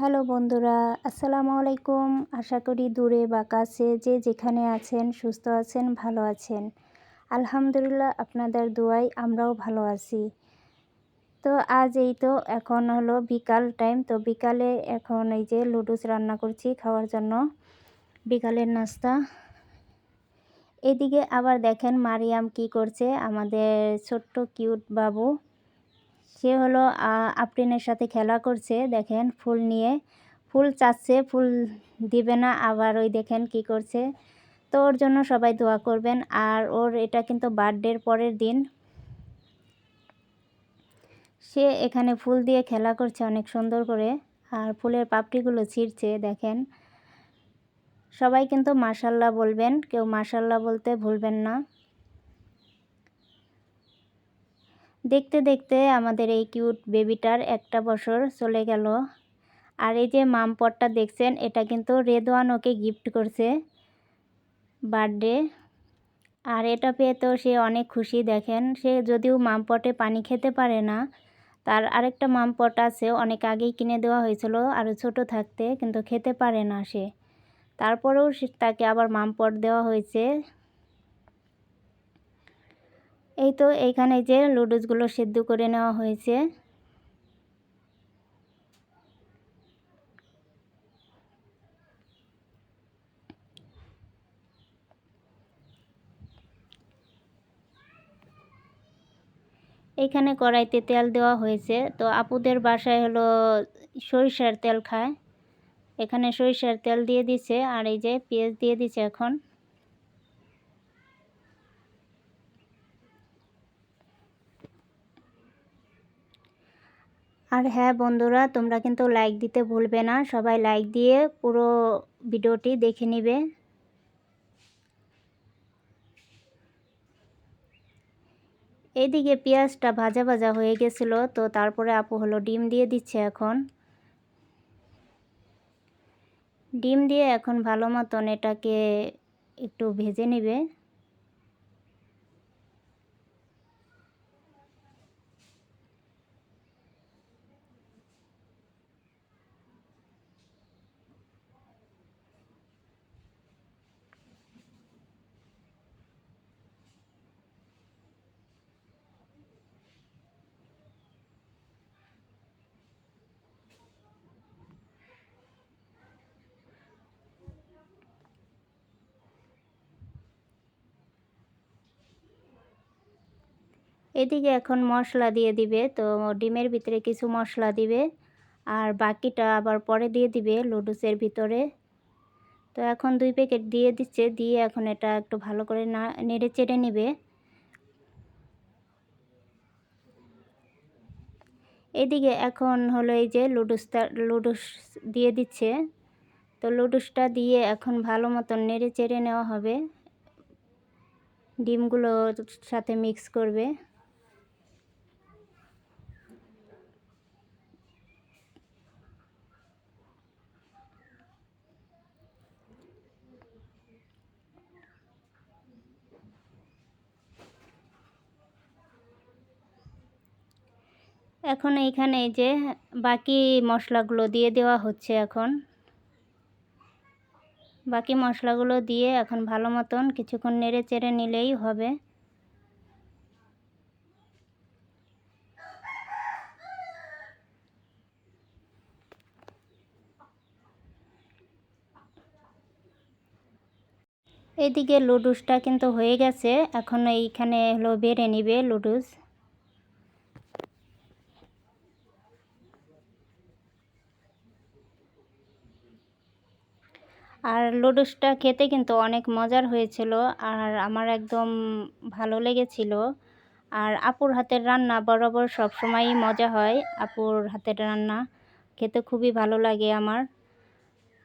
Hello বন্ধুরা, আসসালামু আলাইকুম। আশা করি দূরে বা কাছে যে যেখানে আছেন, সুস্থ আছেন, ভালো আছেন। আলহামদুলিল্লাহ আপনাদের দোয়াই আমরাও ভালো আছি। তো আজ এই তো এখন হলো বিকাল টাইম তো বিকালে এখন এই যে লুডুস রান্না করছি খাওয়ার জন্য। বিকালের নাস্তা। এদিকে আবার দেখেন মারিয়াম কি করছে, আমাদের ছোট্ট কিউট বাবু। সে হলো আফরিনের সাথে খেলা করছে, দেখেন ফুল নিয়ে। ফুল চাচ্ছে, ফুল দিবে না, আবার ওই দেখেন কি করছে। তো ওর জন্য সবাই দোয়া করবেন, আর ওর এটা কিন্তু বার্থডের পরের দিন। সে এখানে ফুল দিয়ে খেলা করছে অনেক সুন্দর করে, আর ফুলের পাপড়িগুলো ছিঁড়ছে, দেখেন। সবাই কিন্তু মাসাল্লাহ বলবেন, কেউ মাসাল্লাহ বলতে ভুলবেন না। দেখতে দেখতে আমাদের এই কিউট বেবিটার একটা বছর চলে গেল। আর এই যে মামপটটা দেখছেন, এটা কিন্তু রেদওয়ান ওকে গিফট করছে বার্থডে আর এটা পেয়ে তো সে অনেক খুশি, দেখেন। সে যদিও মামপটে পানি খেতে পারে না, তার আরেকটা মামপট আছে, অনেক আগেই কিনে দেওয়া হয়েছিল আরও ছোট থাকতে, কিন্তু খেতে পারে না সে। তারপরেও তাকে আবার মামপট দেওয়া হয়েছে। এই তো এইখানে যে লুডুসগুলো সেদ্ধ করে নেওয়া হয়েছে। এইখানে কড়াইতে তেল দেওয়া হয়েছে। তো আপুদের বাসায় হলো সরিষার তেল খায়। এখানে সরিষার তেল দিয়ে দিছে আর এই যে পেঁয়াজ দিয়ে দিছে এখন। আর হ্যাঁ বন্ধুরা, তোমরা কিন্তু লাইক দিতে ভুলবে না। সবাই লাইক দিয়ে পুরো ভিডিওটি দেখে নিবে। এইদিকে পেঁয়াজটা ভাজা ভাজা হয়ে গেছিল, তো তারপরে আপু হলো ডিম দিয়ে দিচ্ছে এখন। ডিম দিয়ে এখন ভালো মতন এটাকে একটু ভেজে নেবে। এদিকে এখন মশলা দিয়ে দিবে, তো ডিমের ভিতরে কিছু মশলা দিবে, আর বাকিটা আবার পরে দিয়ে দিবে লুডুসের ভিতরে। তো এখন দুই প্যাকেট দিয়ে দিচ্ছে, দিয়ে এখন এটা একটু ভালো করে না, নেড়ে চেড়ে নেবে। এদিকে এখন হলো এই যে লুডুসটা লুডুস দিয়ে দিচ্ছে। তো লুডুসটা দিয়ে এখন ভালো মতন নেড়ে চেড়ে নেওয়া হবে। ডিমগুলোর সাথে মিক্স করবে। এখন এইখানে যে বাকি মশলাগুলো দিয়ে দেওয়া হচ্ছে এখন। বাকি মশলাগুলো দিয়ে এখন ভালো মতন কিছুক্ষণ নেড়ে চেড়ে নিলেই হবে। এদিকে লুডুসটা কিন্তু হয়ে গেছে। এখন এইখানে হলো বেড়ে নিবে লুডুস। আর লুডুসটা খেতে কিন্তু অনেক মজার হয়েছিল আর আমার একদম ভালো লেগেছিল। আর আপুর হাতের রান্না বরাবর সবসময়ই মজা হয় আপুর হাতের রান্না। খেতে খুবই ভালো লাগে আমার।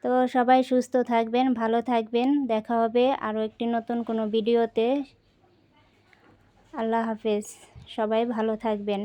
তো সবাই সুস্থ থাকবেন, ভালো থাকবেন। দেখা হবে আরও একটি নতুন কোনো ভিডিওতে। আল্লাহ হাফেজ। সবাই ভালো থাকবেন।